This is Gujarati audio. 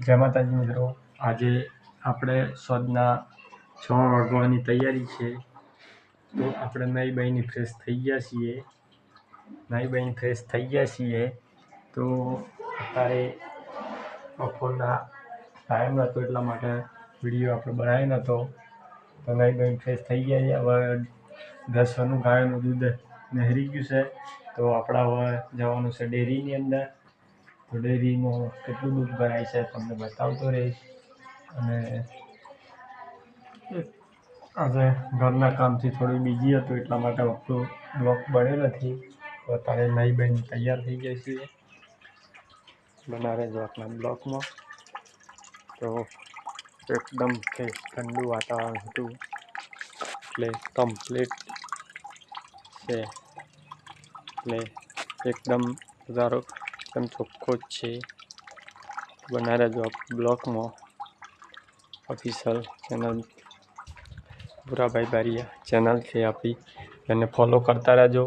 જય માતાજી મિત્રો. આજે આપણે સોજના છ વાગવાની તૈયારી છે. તો આપણે નાઈ બાઈને ફ્રેશ થઈ ગયા છીએ. નાઈ બાઈને ફ્રેશ થઈ ગયા છીએ. તો અત્યારે બપોરના ટાઈમ નહોતો એટલા માટે વીડિયો આપણે બનાવી નહોતો તો નાઈ બાઈને ફ્રેશ થઈ ગયા છે. હવે દસનું ગાયનું દૂધ નહેરી ગયું છે. તો આપણે હવે જવાનું છે ડેરીની અંદર. તો ડેરીમાં કેટલું દૂધ ભરાય છે તમને બતાવતો રહીશ. અને આજે ઘરના કામથી થોડી બીજી હતું, એટલા માટે વખતો બ્લોક બન્યો નથી. તો અત્યારે નહીં બહેન તૈયાર થઈ ગઈ છે બના રહેજો આપણા બ્લોકમાં. તો એકદમ ફ્રેશ ઠંડુ વાતાવરણ હતું. એટલે કમ્પ્લીટ છે. એટલે એકદમ નજારો એકદમ ચોખ્ખો જ છે. બનાવ્યા રહેજો બ્લોકમાં. Official channel Bhurabhai Bariya channel છે આપણી. એને ફોલો કરતા રહેજો.